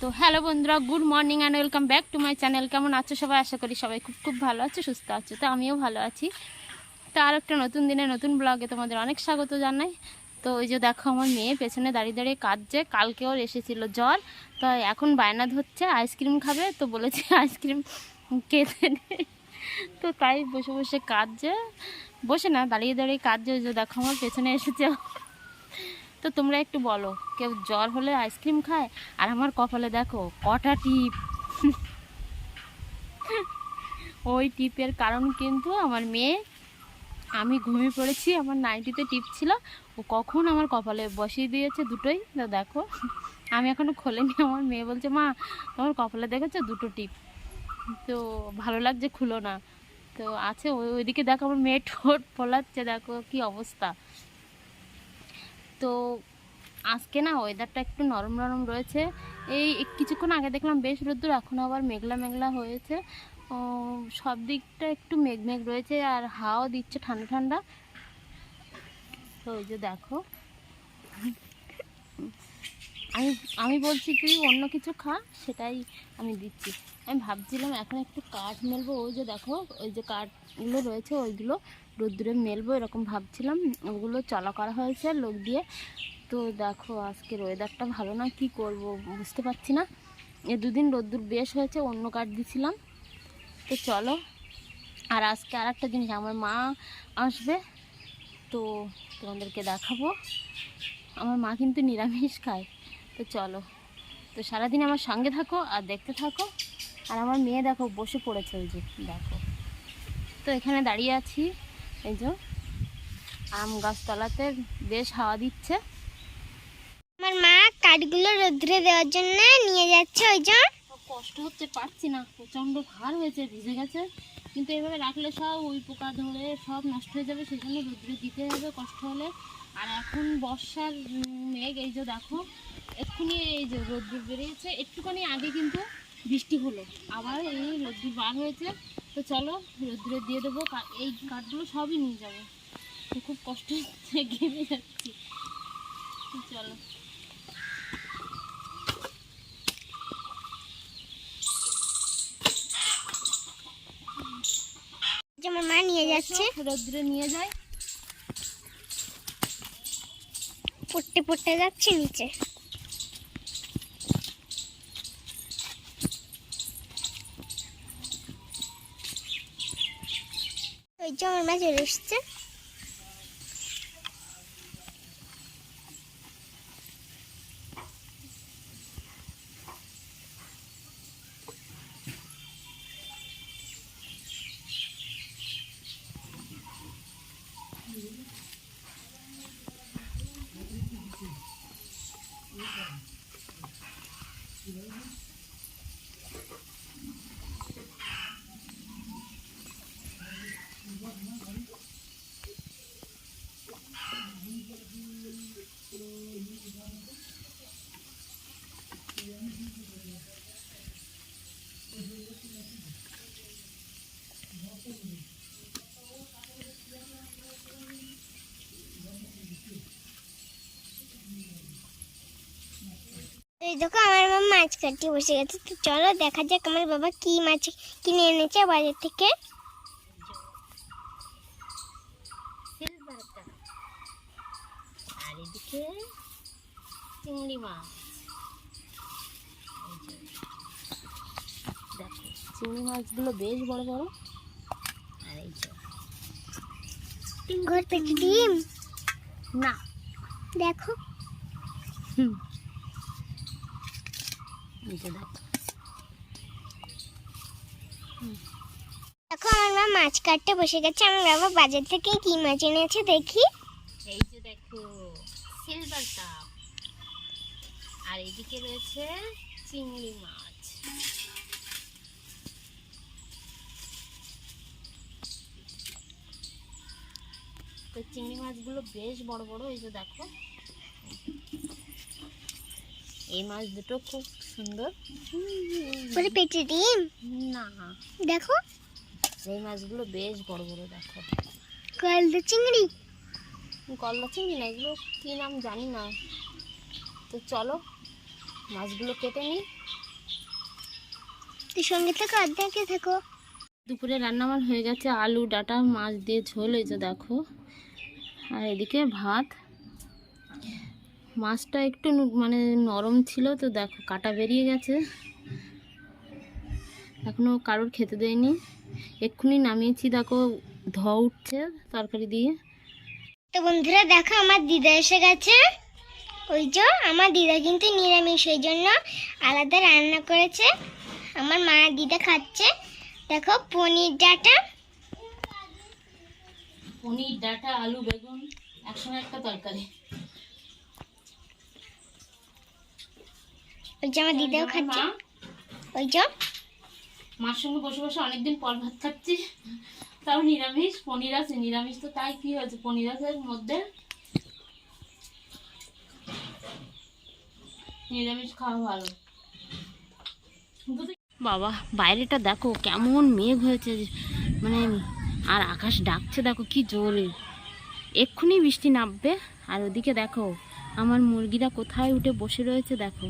তো হ্যালো বন্ধুরা, good morning and welcome back to my channel কেমন আছো সবাই? আশা করি সবাই খুব খুব ভালো আছো, সুস্থ আছো। তো আমিও ভালো আছি। তো আর একটা নতুন দিনে, নতুন ব্লগে তোমাদের অনেক স্বাগত জানাই। তো ওই যে দেখো আমার মেয়ে পেছনে দাঁড়িয়ে দাঁড়িয়ে কাঁদছে। কালকে ওর এসেছিল জ্বর। তো এখন বায়না ধরছে, আইসক্রিম খাবে। তো বলেছে আইসক্রিম খেতে দে। তো তাই বসে বসে কাঁদছে। বসে না, দাঁড়িয়ে দাঁড়িয়ে কাঁদছে। ওই যে দেখো আমার পেছনে এসেছে। তো তোমরা একটু বলো, কেউ জ্বর হলে আইসক্রিম খায়? আর আমার কপালে দেখো, কটা টিপ। ওই টিপের কারণ কিন্তু আমার মেয়ে, আমি ঘুমিয়ে পড়েছি, আমার নাইটিতে টিপ ছিল, ও কখন আমার কপালে বসিয়ে দিয়েছে দুটোই, তো দেখো। আমি এখনও খোলেনি, আমার মেয়ে বলছে, মা, তোমার কপালে দেখেছ দুটো টিপ? তো ভালো লাগছে, খুলো না। তো আছে, ওই ওইদিকে দেখো, আমার মেয়ে ঠোঁট ফোলাচ্ছে, দেখো কি অবস্থা। তো আজকে না ওয়েদারটা একটু নরম নরম রয়েছে। এই কিছুক্ষণ আগে দেখলাম বেশ রোদ্দুর, এখন আবার মেঘলা মেঘলা হয়েছে। সব দিকটা একটু মেঘ মেঘ রয়েছে আর হাওয়া দিচ্ছে ঠান্ডা ঠান্ডা। তো ওই যে দেখো। আমি আমি বলছি, তুই অন্য কিছু খা, সেটাই আমি দিচ্ছি। আমি ভাবছিলাম এখন একটু কাঠ মেলবো, ওই যে দেখো, ওই যে কাঠগুলো রয়েছে, ওইগুলো রোদ্দুরে মেলবো, এরকম ভাবছিলাম। ওগুলো চলা করা হয়েছে লোক দিয়ে। তো দেখো আজকের ওয়েদারটা ভালো না, কি করব বুঝতে পারছি না। এ দুদিন রোদ্দুর বেশ হয়েছে, অন্য কাঠ দিছিলাম। তো চলো, আর আজকে আর একটা জিনিস, আমার মা আসবে, তো তোমাদেরকে দেখাবো। আমার মা কিন্তু নিরামিষ খায়। তো চলো। তো সারাদিন আমার সঙ্গে থাকো আর দেখতে থাকো। আর আমার মেয়ে দেখো বসে পড়েছে ওই যে দেখো। তো এখানে দাঁড়িয়ে আছি। এই যে আম গাছতলাতে বেশ হাওয়া দিচ্ছে। আমার মা কাঠগুলো রোদ্রে দেওয়ার জন্য নিয়ে যাচ্ছে ওই যে। কষ্ট হচ্ছে পারছি না। প্রচণ্ড ভার হয়েছে ভিজে গেছে। কিন্তু এভাবে রাখলে সব ওই পোকা ধরে সব নষ্ট হয়ে যাবে সেজন্য রোদ্রে দিতে হবে কষ্ট হলে। আর এখন বর্ষার মেঘ এই যে দেখো এক্ষুনি এই যে রোদ্দুর বেরিয়েছে একটুখানি আগে কিন্তু বৃষ্টি হলো। আবার এই রোদ্দুর বার হয়েছে তো চলো রোদ্দুরে দিয়ে দেবো এই কাঠগুলো সবই নিয়ে যাব। তো খুব কষ্ট হচ্ছে ঘেমে যাচ্ছি। চলো। যে আমার মা নিয়ে যাচ্ছে। রোদ্দুরে নিয়ে যায় পড়তে পড়তে যাচ্ছে নিচে। যে আমার মা চলে এসছে দেখো, আমার মা মাছ কাটিয়ে বসে গেছে। তো চলো দেখা যাক আমার বাবা কি মাছ কিনে এনেছে বাজার থেকে। চিংড়ি মাছ এই যে, দেখো চিংড়ি মাছগুলো বেশ বড় বড়। আর এই যে ডিম? না। দেখো। হুম। দেখো। আমার মা মাছ কাটতে বসে গেছে। আমার বাবা বাজার থেকে কি মাছ এনেছে দেখি। এই যে দেখো সিলভার কাপ আর এদিকে রয়েছে চিংড়ি মাছ। তো চিংড়ি মাছগুলো বেশ বড় বড় এই যে দেখো। এই মাছ দুটো খুব সুন্দর। বলে পেটে ডিম? না। দেখো। এই মাছগুলো বেশ বড় বড় দেখো। গলদা চিংড়ি? গলদা চিংড়ি না এগুলো কী নাম জানি না। তো চলো মাছগুলো কেটে নিই। তুই সঙ্গে থাকো আর দেখে থাকো। দুপুরে রান্না আমার হয়ে গেছে আলু ডাটা মাছ দিয়ে ঝোল এই যে দেখো। আর এদিকে ভাত। মাছটা একটু মানে নরম ছিল, তো দেখো কাটা বেরিয়ে গেছে। এখনও কারোর খেতে দেয়নি। এক্ষুনি নামিয়েছি, দেখো ধ উঠছে তরকারি দিয়ে। তো বন্ধুরা, দেখো আমার দিদা এসে গেছে। ওই যে আমার দিদা কিন্তু নিরামিষ সেই জন্য আলাদা রান্না করেছে। আমার মা দিদা খাচ্ছে। দেখো পনির ডাটা পনির ডাটা আলু বেগুন একসঙ্গে একটা তরকারি। ওই যে আমার দিদাও খাচ্ছে। ওই যে। মার সঙ্গে বসে বসে অনেকদিন পর ভাত খাচ্ছি। তাও নিরামিষ পনির আছে নিরামিষ তো তাই কি হয়েছে? পনির আছে মধ্যে। নিরামিষ খাওয়া ভালো। বাবা বাইরেটা দেখো কেমন মেঘ হয়েছে মানে আর আকাশ ডাকছে, দেখো কি জোরে। এক্ষুনি বৃষ্টি নামবে। আর ওদিকে দেখো, আমার মুরগিরা কোথায় উঠে বসে রয়েছে, দেখো।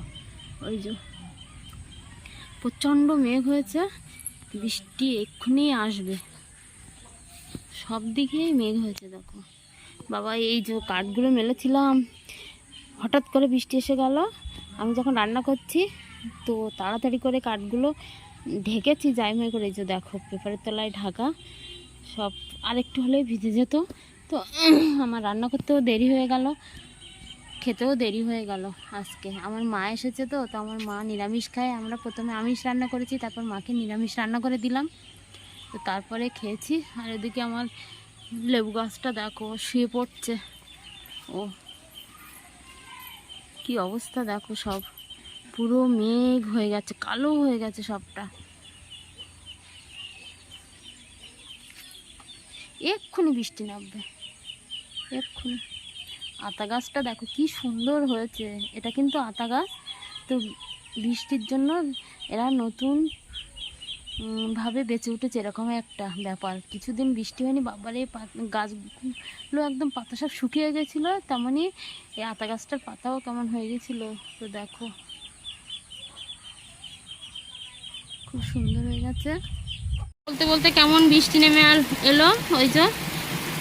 ওই যে প্রচণ্ড মেঘ হয়েছে, বৃষ্টি এক্ষুনি আসবে। সব দিকেই মেঘ হয়েছে, দেখো। বাবা, এই যে কাঠগুলো মেলেছিলাম, হঠাৎ করে বৃষ্টি এসে গেল। আমি যখন রান্না করছি, তো তাড়াতাড়ি করে কাঠগুলো ঢেকেছি জাইমাই করে এই যে দেখো, পেপারের তলায় ঢাকা। সব আরেকটু হলেই ভিজে যেত। তো আমার রান্না করতেও দেরি হয়ে গেল, খেতেও দেরি হয়ে গেল আজকে। আমার মা এসেছে তো তো আমার মা নিরামিষ খায়। আমরা প্রথমে আমিষ রান্না করেছি, তারপর মাকে নিরামিষ রান্না করে দিলাম। তো তারপরে খেয়েছি। আর এদিকে আমার লেবু গাছটা দেখো, শুয়ে পড়ছে। ও, কি অবস্থা দেখো সব। পুরো মেঘ হয়ে গেছে, কালো হয়ে গেছে সবটা। এক্ষুনি বৃষ্টি নামবে। এক্ষুনি। আতা গাছটা দেখো কি সুন্দর হয়েছে। এটা কিন্তু আতা গাছ। তো বৃষ্টির জন্য এরা নতুন ভাবে বেঁচে উঠেছে এরকম একটা ব্যাপার। কিছুদিন বৃষ্টি হয়নি, বাবারে গাছগুলো একদম পাতা সব শুকিয়ে গেছিল তেমনই এই আতা গাছটার পাতাও কেমন হয়ে গেছিল, তো দেখো। খুব সুন্দর হয়ে গেছে। বলতে বলতে কেমন বৃষ্টি নেমে আর এলো? ওই যে,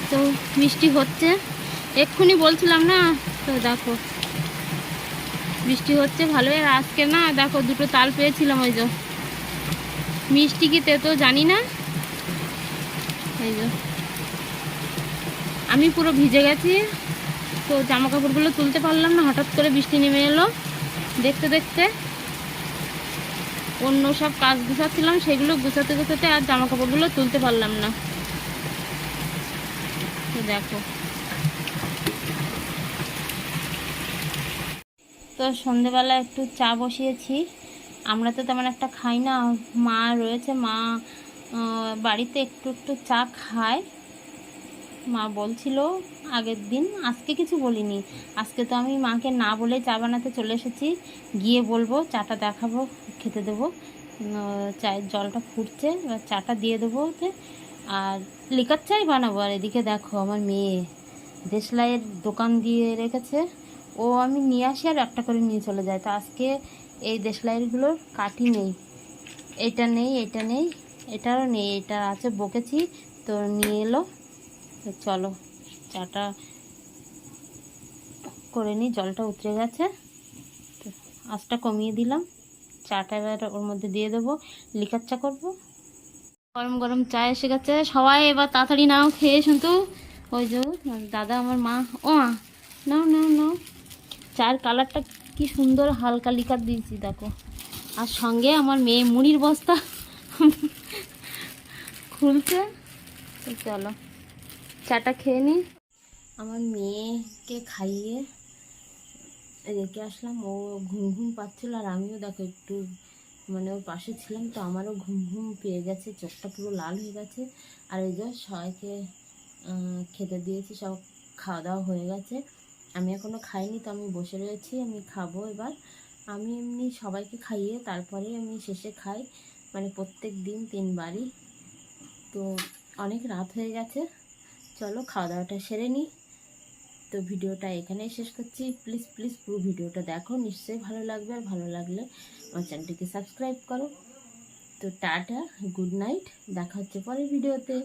তো বৃষ্টি হচ্ছে। এক্ষুনি বলছিলাম না, তো দেখো। বৃষ্টি হচ্ছে ভালোই, আর আজকে না, দেখো, দুটো তাল পেয়েছিলাম ওই যে। মিষ্টি কি তেতো জানি না। এই যে। আমি পুরো ভিজে গেছি, তো জামা কাপড়গুলো তুলতে পারলাম না, হঠাৎ করে বৃষ্টি নেমে এলো। দেখতে দেখতে অন্য সব কাজ গুছাচ্ছিলাম, সেগুলো গুছাতে গুছাতে আর জামা কাপড়গুলো তুলতে পারলাম না। দেখো। তো সন্ধেবেলা একটু চা বসিয়েছি। আমরা তো তেমন একটা খাই না। মা রয়েছে, মা বাড়িতে একটু একটু চা খায়। মা বলছিল আগের দিন, আজকে কিছু বলিনি। আজকে তো আমি মাকে না বলে চা বানাতে চলে এসেছি। গিয়ে বলব, চাটা দেখাবো, খেতে দেবো। চায়ের জলটা ফুটছে, এবার চাটা দিয়ে দেবো ওতে। আর লিকার চাই বানাবো। আর এদিকে দেখো আমার মেয়ে, দেশলাইয়ের দোকান দিয়ে রেখেছে। ও আমি নিয়ে আসি আর একটা করে নিয়ে চলে যায়। তো আজকে এই দেশলাইগুলোর কাঠি নেই। এটা নেই এটা নেই, এটারও নেই, এটা আছে বকেছি। তো নিয়ে এলো। তো চলো, চাটা করে নিই, জলটা উতরে গেছে। তো আঁচটা কমিয়ে দিলাম। চাটা এবার ওর মধ্যে দিয়ে দেবো লিকার চা করব। গরম গরম চা এসে গেছে। সবাই এবার তাড়াতাড়ি নাও, খেয়ে শুনতো। ওই যে দাদা, আমার মা, ও মা, নাও নাও নাও। চার কালারটা কি সুন্দর, হালকা লিকার দিয়েছি, দেখো। আর সঙ্গে আমার মেয়ে মুড়ির বস্তা খুলছে। চলো। চাটা খেয়ে নি আমার মেয়েকে খাইয়ে রেখে আসলাম। ও ঘুম ঘুম পাচ্ছিল আর আমিও দেখো একটু মানে ওর পাশে ছিলাম তো আমারও ঘুম ঘুম পেয়ে গেছে, চোখটা পুরো লাল হয়ে গেছে। আর এই যে সবাইকে খেতে দিয়েছি, সব খাওয়া দাওয়া হয়ে গেছে। আমি এখনও খাইনি তো আমি বসে রয়েছি, আমি খাব এবার। আমি এমনি সবাইকে খাইয়ে তারপরে আমি শেষে খাই। মানে প্রত্যেক দিন তিনবারই। তো অনেক রাত হয়ে গেছে। চলো খাওয়া দাওয়াটা সেরে নিই তো ভিডিওটা এখানেই শেষ করছি। প্লিজ প্লিজ পুরো ভিডিওটা দেখো। নিশ্চয়ই ভালো লাগবে। আর ভালো লাগলে আমার চ্যানেলটিকে সাবস্ক্রাইব করো। তো টাটা, গুড নাইট। দেখা হচ্ছে পরের ভিডিওতে।